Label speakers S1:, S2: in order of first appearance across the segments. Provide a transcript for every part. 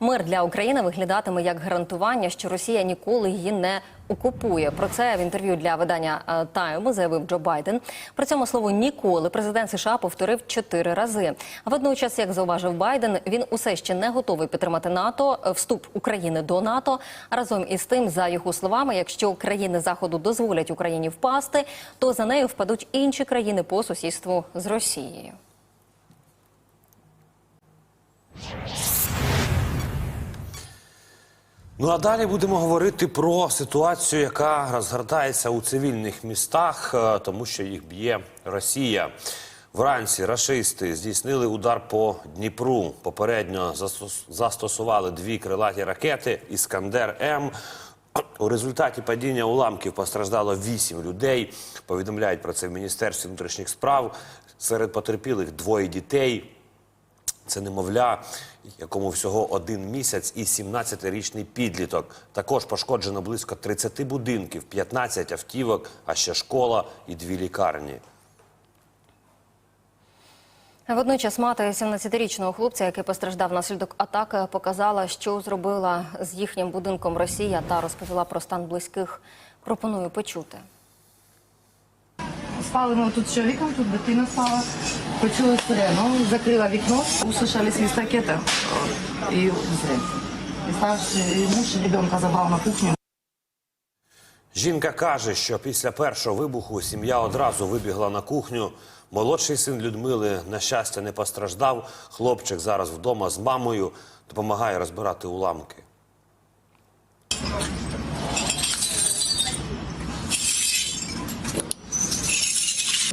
S1: Мир для України виглядатиме як гарантування, що Росія ніколи її не окупує. Про це в інтерв'ю для видання е, Тайм заявив Джо Байден. При цьому слово ніколи президент США повторив чотири рази. А водночас, як зауважив Байден, він усе ще не готовий підтримати НАТО, е, вступ України до НАТО. Разом із тим, за його словами, якщо країни заходу дозволять Україні впасти, то за нею впадуть інші країни по сусідству з Росією.
S2: Ну а далі будемо говорити про ситуацію, яка розгортається у цивільних містах, е, тому що їх б'є Росія. Вранці рашисти здійснили удар по Дніпру. Попередньо застосували дві крилаті ракети Іскандер М. У результаті падіння уламків постраждало вісім людей. Повідомляють про це в Міністерстві внутрішніх справ. Серед потерпілих двоє дітей. Це немовля, якому всього один місяць і 17-річний підліток. Також пошкоджено близько 30 будинків, 15 автівок, а ще школа і дві лікарні.
S1: Водночас мати 17-річного хлопця, який постраждав внаслідок атаки, показала, що зробила з їхнім будинком Росія та розповіла про стан близьких. Пропоную почути.
S3: Спали ми тут з чоловіком, тут дитина спала. Почула сирену, закрила вікно, услышали свист ракети і взрыв. І старший муж ребенка забрав на кухню.
S2: Жінка каже, що після першого вибуху сім'я одразу вибігла на кухню. Молодший син Людмили, на щастя, не постраждав. Хлопчик зараз вдома з мамою допомагає розбирати уламки.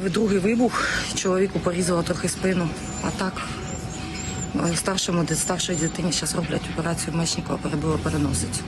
S3: Другий вибух, чоловіку порізало трохи спину, а так е, старшому, старшій дитині зараз роблять операцію Мечникова, перебило переносить.